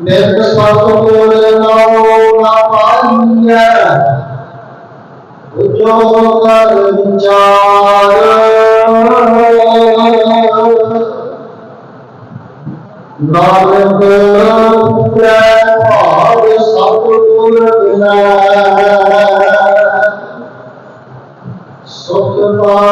ਨਿਤ ਸਤਿਗੁਰ ਨਾਮ ਨਾ ਪਾਈਐ ਜੋ ਕਰ ਵਿਚਾਰ ਨਾਨਕ ਪੂਰੈ ਭਾਵ ਸਤਿਗੁਰ ਬਿਨਾ ਸੁਖ ਪਾਏ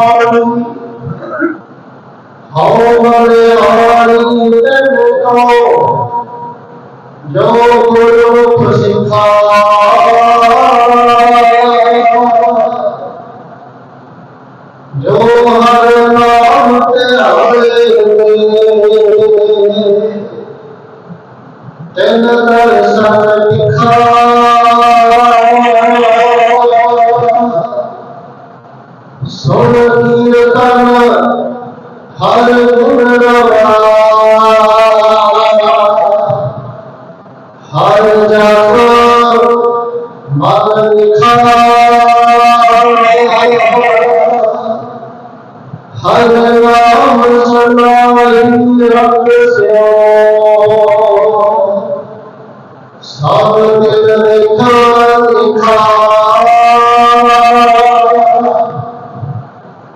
হরে হরে जो गुरु सिखा जो सुन हर गुण हर जग मन लिखा हर राम सुना रंग से।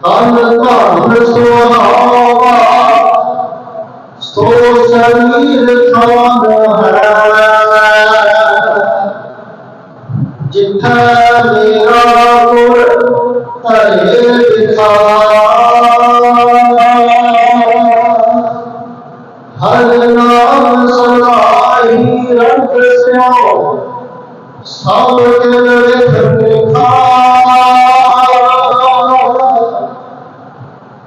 खलका सुहावा सो शरीर कौन है जिथा मेरा गुर हर नाम सदा ही रंग स्याओ सब दिल लिख लिखा